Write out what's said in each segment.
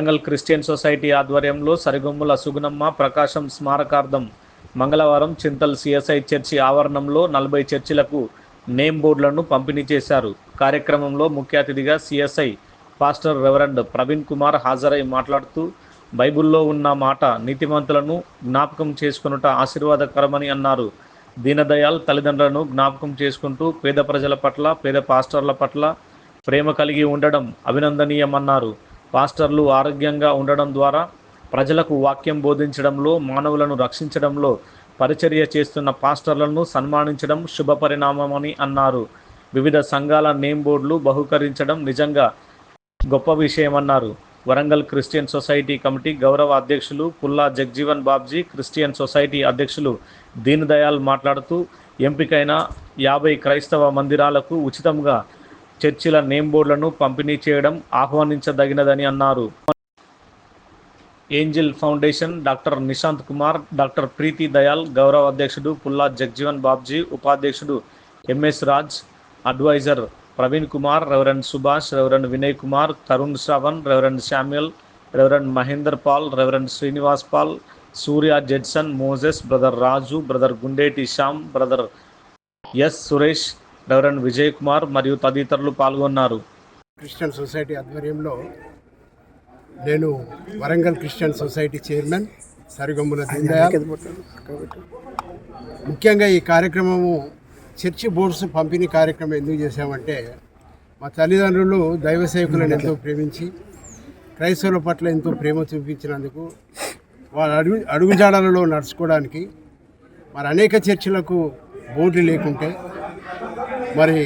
Warangal Christian society ఆధ్వర్యంలో సరిగొమ్ముల సుగుణమ్మ ప్రకాశం స్మారకార్థం మంగళవారం Chintal CSI church ఆవరణంలో నలభై చర్చిలకు నేమ్ బోర్డులను పంపిణీ చేశారు. కార్యక్రమంలో ముఖ్య అతిథిగా CSI pastor reverend Praveen Kumar హాజరై మాట్లాడుతూ బైబిల్లో ఉన్న మాట నీతిమంతులను జ్ఞాపకం చేసుకొనుట ఆశీర్వాదకరమని అన్నారు. దీనదయాల్ తల్లిదండ్రులను జ్ఞాపకం చేసుకుంటూ పేద ప్రజల పట్ల పేద పాస్టర్ల పట్ల ప్రేమ కలిగి ఉండడం అభినందనీయమన్నారు. పాస్టర్లు ఆరోగ్యంగా ఉండడం ద్వారా ప్రజలకు వాక్యం బోధించడంలో మానవులను రక్షించడంలో పరిచర్య చేస్తున్న పాస్టర్లను సన్మానించడం శుభపరిణామమని అన్నారు. వివిధ సంఘాల నేమ్ బోర్డులు బహుకరించడం నిజంగా గొప్ప విషయమన్నారు. వరంగల్ క్రిస్టియన్ సొసైటీ కమిటీ గౌరవ అధ్యక్షులు పుల్లా జగ్జీవన్ బాబ్జీ క్రిస్టియన్ సొసైటీ అధ్యక్షులు దీన్ దయాల్ మాట్లాడుతూ ఎంపికైన యాభై క్రైస్తవ మందిరాలకు ఉచితంగా చర్చిల నేమ్ బోర్డులను పంపిణీ చేయడం ఆహ్వానించదగినదని అన్నారు. Angel Foundation doctor Nishant Kumar doctor Preethi Dayal గౌరవ అధ్యక్షుడు పుల్లా జగ్జీవన్ బాబ్జీ ఉపాధ్యక్షుడు M S Raj adviser Praveen Kumar reverend Subhash reverend Vinay Kumar Tarun Shravan reverend Samuel reverend Mahender Paul reverend Srinivas Paul Surya Judson Moses brother Raju brother Gundeti Shyam brother S Suresh reverend Vijay Kumar మరియు తదితరులు పాల్గొన్నారు. Christian society ఆధ్వర్యంలో నేను Warangal Christian society chairman సరిగమ్ముల ముఖ్యంగా ఈ కార్యక్రమము church boards పంపిణీ కార్యక్రమం ఎందుకు చేశామంటే మా తల్లిదండ్రులు దైవ సేవకులను ఎంతో ప్రేమించి క్రైస్తవుల పట్ల ఎంతో ప్రేమ చూపించినందుకు వాళ్ళ అడుగు అడుగుజాడలలో నడుచుకోవడానికి మరి అనేక చర్చిలకు బోర్డు లేకుంటే మరి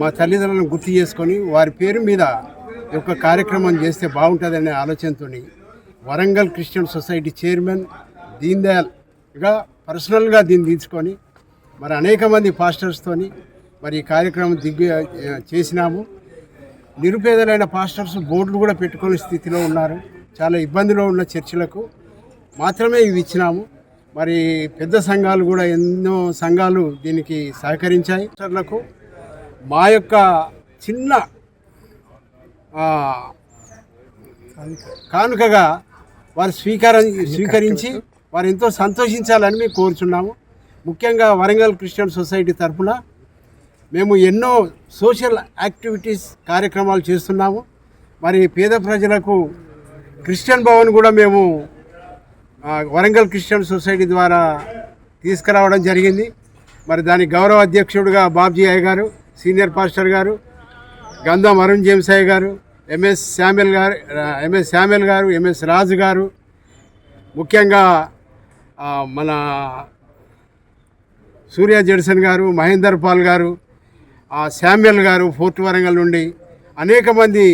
మా తల్లిదండ్రులను గుర్తు చేసుకొని వారి పేరు మీద యొక్క కార్యక్రమం చేస్తే బాగుంటుందనే ఆలోచనతో Warangal Christian society chairman Deen దయాల్గా పర్సనల్గా దీన్ని తీసుకొని మరి అనేక మంది పాస్టర్స్తోని మరి ఈ కార్యక్రమం దిగ్గు చేసినాము. నిరుపేదలైన పాస్టర్స్ బోర్డులు కూడా పెట్టుకునే స్థితిలో ఉన్నారు. చాలా ఇబ్బందిలో ఉన్న చర్చిలకు మాత్రమే ఇవి ఇచ్చినాము. మరి పెద్ద సంఘాలు కూడా ఎన్నో సంఘాలు దీనికి సహకరించాయి. పాస్టర్లకు మా యొక్క చిన్న కానుకగా వారు స్వీకారం స్వీకరించి వారు ఎంతో సంతోషించాలని మేము కోరుచున్నాము. ముఖ్యంగా వరంగల్ క్రిస్టియన్ సొసైటీ తరఫున మేము ఎన్నో సోషల్ యాక్టివిటీస్ కార్యక్రమాలు చేస్తున్నాము. మరి పేద ప్రజలకు క్రిస్టియన్ భవన్ కూడా మేము వరంగల్ క్రిస్టియన్ సొసైటీ ద్వారా తీసుకురావడం జరిగింది. మరి దాని గౌరవ అధ్యక్షుడిగా బాబ్జీ అయ్య గారు సీనియర్ పాస్టర్ గారు గంధం అరుణ్ జేమ్స్ అయ్య గారు ఎంఎస్ శామ్యుల్ గారు ఎంఎస్ శామ్యుల్ గారు ఎంఎస్ రాజు గారు ముఖ్యంగా మన సూర్య జడ్సన్ గారు మహేందర్ పాల్ గారు శామ్యుల్ గారు ఫోర్ట్ వరంగల్ నుండి అనేక మంది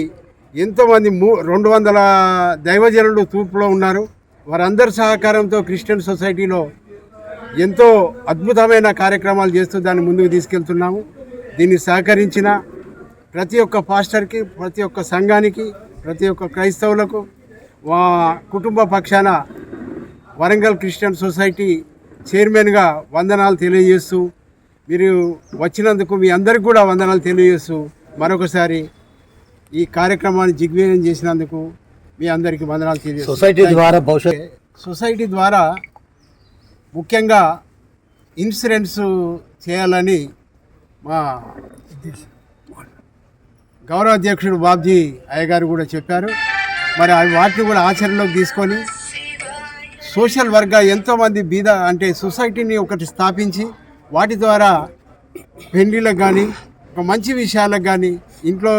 ఎంతోమంది మూ రెండు వందల దైవజనులు తూర్పులో ఉన్నారు. వారందరి సహకారంతో క్రిస్టియన్ సొసైటీలో ఎంతో అద్భుతమైన కార్యక్రమాలు చేస్తూ దాన్ని ముందుకు తీసుకెళ్తున్నాము. దీన్ని సహకరించిన ప్రతి ఒక్క పాస్టర్కి ప్రతి ఒక్క సంఘానికి ప్రతి ఒక్క క్రైస్తవులకు మా కుటుంబ పక్షాన వరంగల్ క్రిస్టియన్ సొసైటీ చైర్మన్గా వందనాలు తెలియజేస్తూ మీరు వచ్చినందుకు మీ అందరికి కూడా వందనాలు తెలియజేస్తూ మరొకసారి ఈ కార్యక్రమాన్ని దిగ్విజయం చేసినందుకు మీ అందరికీ వందనాలు తెలియజేస్తూ సొసైటీ ద్వారా భవిష్యత్ సొసైటీ ద్వారా ముఖ్యంగా ఇన్సూరెన్స్ చేయాలని మా గౌరవ అధ్యక్షుడు బాబ్జీ అయ్య గారు కూడా చెప్పారు. మరి అవి వాటిని కూడా ఆచరణలోకి తీసుకొని సోషల్ వర్గా ఎంతోమంది బీద అంటే సొసైటీని ఒకటి స్థాపించి వాటి ద్వారా పెళ్ళిళ్ళకు కానీ ఒక మంచి విషయాలకు కానీ ఇంట్లో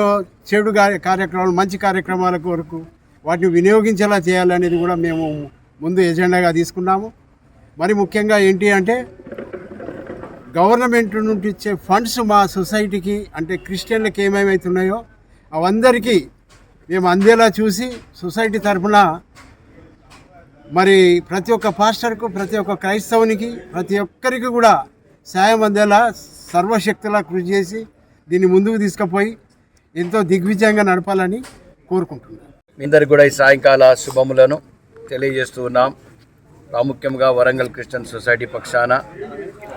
చెడు కార్యక్రమాలు మంచి కార్యక్రమాల కొరకు వాటిని వినియోగించేలా చేయాలనేది కూడా మేము ముందు ఎజెండాగా తీసుకున్నాము. మరి ముఖ్యంగా ఏంటి అంటే గవర్నమెంట్ నుండి ఇచ్చే ఫండ్స్ మా సొసైటీకి అంటే క్రిస్టియన్లకు ఏమేమవుతున్నాయో అవందరికీ మేము అందేలా చూసి సొసైటీ తరఫున మరి ప్రతి ఒక్క పాస్టర్కు ప్రతి ఒక్క క్రైస్తవునికి ప్రతి ఒక్కరికి కూడా సాయం అందేలా సర్వశక్తులా కృషి చేసి దీన్ని ముందుకు తీసుకుపోయి ఎంతో దిగ్విజయంగా నడపాలని కోరుకుంటున్నాను. అందరికి కూడా ఈ సాయంకాల శుభములను తెలియజేస్తూ ఉన్నాం. ప్రాముఖ్యంగా వరంగల్ క్రిస్టియన్ సొసైటీ పక్షాన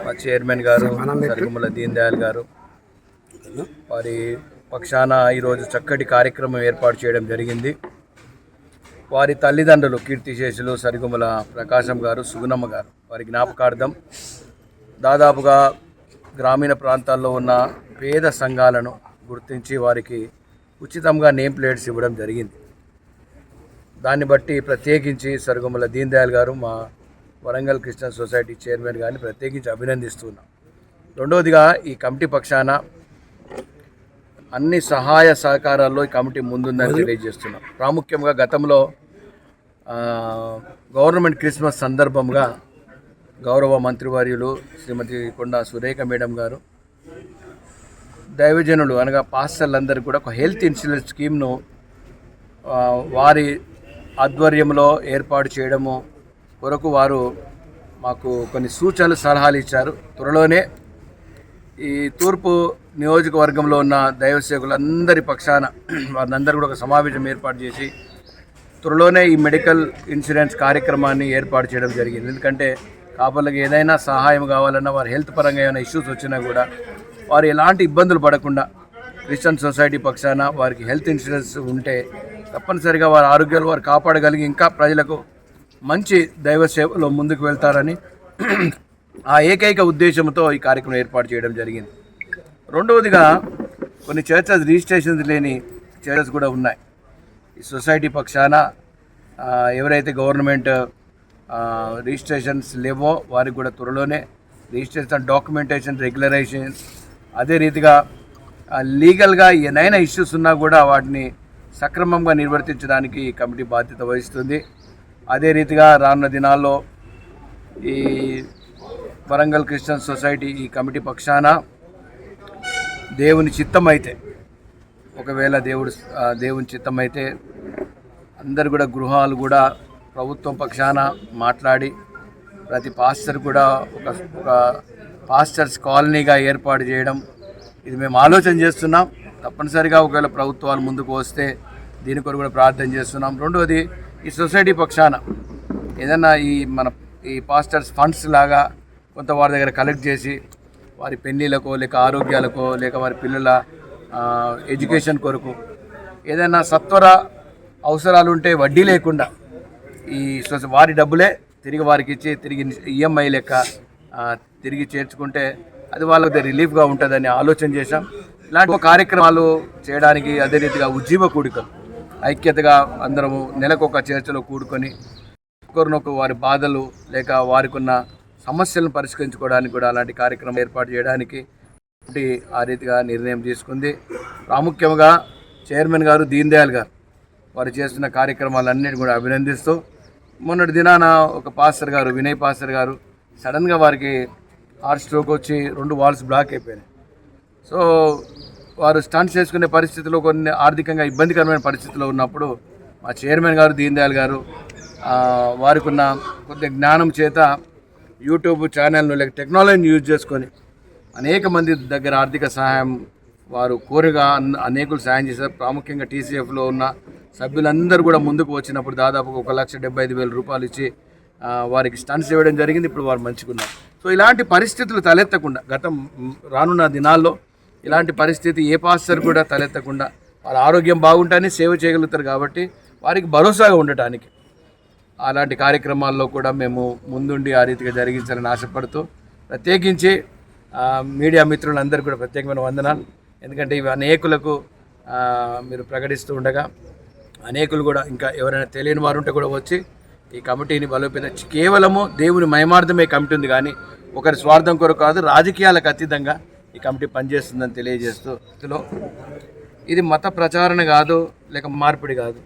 మా చైర్మన్ గారు సరిగుమల దీన్ దయాల్ గారు వారి పక్షాన ఈరోజు చక్కటి కార్యక్రమం ఏర్పాటు చేయడం జరిగింది. వారి తల్లిదండ్రులు కీర్తిశేషులు సరిగుమల ప్రకాశం గారు సుగుణమ్మ గారు వారి జ్ఞాపకార్థం దాదాపుగా గ్రామీణ ప్రాంతాల్లో ఉన్న పేద సంఘాలను గుర్తించి వారికి ఉచితంగా నేమ్ ప్లేట్స్ ఇవ్వడం జరిగింది. దాన్ని బట్టి ప్రత్యేకించి సరుగుమల దీన్ దయాల్ గారు మా వరంగల్ క్రిస్టియన్ సొసైటీ చైర్మన్ గారిని ప్రత్యేకించి అభినందిస్తున్నాం. రెండవదిగా ఈ కమిటీ పక్షాన అన్ని సహాయ సహకారాల్లో ఈ కమిటీ ముందుందని తెలియజేస్తున్నాం. ప్రాముఖ్యంగా గతంలో గవర్నమెంట్ క్రిస్మస్ సందర్భంగా గౌరవ మంత్రివర్యులు శ్రీమతి కొండా సురేఖ మేడం గారు దైవజనులు అనగా పాస్టర్లందరికీ కూడా ఒక హెల్త్ ఇన్సూరెన్స్ స్కీమ్ను వారి ఆధ్వర్యంలో ఏర్పాటు చేయడము కొరకు వారు మాకు కొన్ని సూచనలు సలహాలు ఇచ్చారు. త్వరలోనే ఈ తూర్పు నియోజకవర్గంలో ఉన్న దైవసేవకులందరి పక్షాన వారందరూ కూడా ఒక సమావేశం ఏర్పాటు చేసి త్వరలోనే ఈ మెడికల్ ఇన్సూరెన్స్ కార్యక్రమాన్ని ఏర్పాటు చేయడం జరిగింది. ఎందుకంటే కాపులకు ఏదైనా సహాయం కావాలన్నా వారి హెల్త్ పరంగా ఏమైనా ఇష్యూస్ వచ్చినా కూడా వారు ఎలాంటి ఇబ్బందులు పడకుండా క్రిస్టియన్ సొసైటీ పక్షాన వారికి హెల్త్ ఇన్సూరెన్స్ ఉంటే తప్పనిసరిగా వారి ఆరోగ్యాలు వారు కాపాడగలిగి ఇంకా ప్రజలకు మంచి దైవ సేవలో ముందుకు వెళ్తారని ఆ ఏకైక ఉద్దేశంతో ఈ కార్యక్రమం ఏర్పాటు చేయడం జరిగింది. రెండవదిగా కొన్ని చర్చస్ రిజిస్ట్రేషన్స్ లేని చర్చస్ కూడా ఉన్నాయి. ఈ సొసైటీ పక్షాన ఎవరైతే గవర్నమెంట్ రిజిస్ట్రేషన్స్ లేవో వారికి కూడా త్వరలోనే రిజిస్ట్రేషన్ డాక్యుమెంటేషన్ రెగ్యులరైజేషన్ అదే రీతిగా లీగల్గా ఏదైనా ఇష్యూస్ ఉన్నా కూడా వాటిని సక్రమంగా నిర్వర్తించడానికి ఈ కమిటీ బాధ్యత వహిస్తుంది. అదే రీతిగా రానున్న దినాల్లో ఈ వరంగల్ క్రిస్టియన్ సొసైటీ ఈ కమిటీ పక్షాన దేవుని చిత్తం అయితే ఒకవేళ దేవుడు దేవుని చిత్తం అయితే అందరు కూడా గృహాలు కూడా ప్రభుత్వం పక్షాన మాట్లాడి ప్రతి పాస్టర్ కూడా ఒక ఒక పాస్టర్స్ కాలనీగా ఏర్పాటు చేయడం ఇది మేము ఆలోచన చేస్తున్నాం. తప్పనిసరిగా ఒకవేళ ప్రభుత్వాలు ముందుకు వస్తే దీని కొరకు కూడా ప్రార్థన చేస్తున్నాం. రెండవది ఈ సొసైటీ పక్షాన ఏదైనా ఈ మన ఈ పాస్టర్స్ ఫండ్స్ లాగా కొంత వారి దగ్గర కలెక్ట్ చేసి వారి పెళ్ళిళ్ళకో లేక ఆరోగ్యాలకో లేక వారి పిల్లల ఎడ్యుకేషన్ కొరకు ఏదైనా సత్వర అవసరాలు ఉంటే వడ్డీ లేకుండా ఈ వారి డబ్బులే తిరిగి వారికి ఇచ్చి తిరిగి ఈఎంఐ లెక్క తిరిగి చేర్చుకుంటే అది వాళ్ళకి రిలీఫ్గా ఉంటుందని ఆలోచన చేశాం. ఇలాంటి కార్యక్రమాలు చేయడానికి అదే రీతిగా ఉజ్జీవ కూడికలు ఐక్యతగా అందరము నెలకొక చర్చలో కూడుకొని ఒకరినొక వారి బాధలు లేక వారికి ఉన్న సమస్యలను పరిష్కరించుకోవడానికి కూడా అలాంటి కార్యక్రమం ఏర్పాటు చేయడానికి ఆ రీతిగా నిర్ణయం తీసుకుంది. ప్రాముఖ్యంగా చైర్మన్ గారు దీన్ దయాల్ గారు వారు చేస్తున్న కార్యక్రమాలన్నిటి కూడా అభినందిస్తూ మొన్నటి దినాన ఒక పాస్టర్ గారు వినయ్ పాస్టర్ గారు సడన్గా వారికి హార్ట్ స్ట్రోక్ వచ్చి రెండు వాల్స్ బ్లాక్ అయిపోయినాయి. సో వారు స్టంట్ చేసుకునే పరిస్థితిలో కొన్ని ఆర్థికంగా ఇబ్బందికరమైన పరిస్థితిలో ఉన్నప్పుడు మా చైర్మన్ గారు దీన్ దయాల్ గారు వారికున్న వారికి ఉన్న కొద్ది జ్ఞానం చేత యూట్యూబ్ ఛానల్ను లేక టెక్నాలజీని యూజ్ చేసుకొని అనేక మంది దగ్గర ఆర్థిక సహాయం వారు కోరిగా అనేకులు సాయం చేశారు. ప్రాముఖ్యంగా టీసీఎఫ్లో ఉన్న సభ్యులందరూ కూడా ముందుకు వచ్చినప్పుడు దాదాపు ఒక లక్ష డెబ్బై ఐదు వేల రూపాయలు ఇచ్చి వారికి స్టన్స్ ఇవ్వడం జరిగింది. ఇప్పుడు వారు మంచుకున్నారు సో ఇలాంటి పరిస్థితులు తలెత్తకుండా గతం రానున్న దినాల్లో ఇలాంటి పరిస్థితి ఏ పాస్టర్ కూడా తలెత్తకుండా వాళ్ళ ఆరోగ్యం బాగుంటానే సేవ చేయగలుగుతారు కాబట్టి వారికి భరోసాగా ఉండటానికి. అలాంటి కార్యక్రమాల్లో కూడా మేము ముందుండి ఆ రీతిగా జరిగించాలని ఆశపడుతూ ప్రత్యేకించి మీడియా మిత్రులందరూ కూడా ప్రత్యేకమైన వందనాలు. ఎందుకంటే ఇవి అనేకులకు మీరు ప్రకటిస్తూ ఉండగా అనేకులు కూడా ఇంకా ఎవరైనా తెలియని వారు ఉంటే కూడా వచ్చి ఈ కమిటీని బలోపేత కేవలము దేవుని మయమార్థమే కమిటీ ఉంది కానీ ఒకరి స్వార్థం కొరకు కాదు రాజకీయాలకు అతీతంగా ఈ కమిటీ పనిచేస్తుందని తెలియజేస్తూ ఇందులో ఇది మత ప్రచారణ కాదు లేక మార్పిడి కాదు.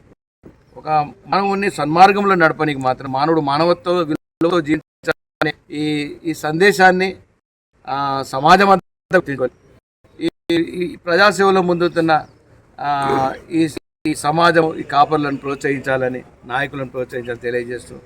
ఒక మానవుని సన్మార్గంలో నడపనికి మాత్రం మానవుడు మానవత్వ విలువతో జీవించాలనే ఈ ఈ సందేశాన్ని సమాజం అంతా ఈ ఈ ప్రజాసేవలో ముందుతున్న ఈ ఈ సమాజం ఈ కాపర్లను ప్రోత్సహించాలని నాయకులను ప్రోత్సహించాలని తెలియజేస్తూ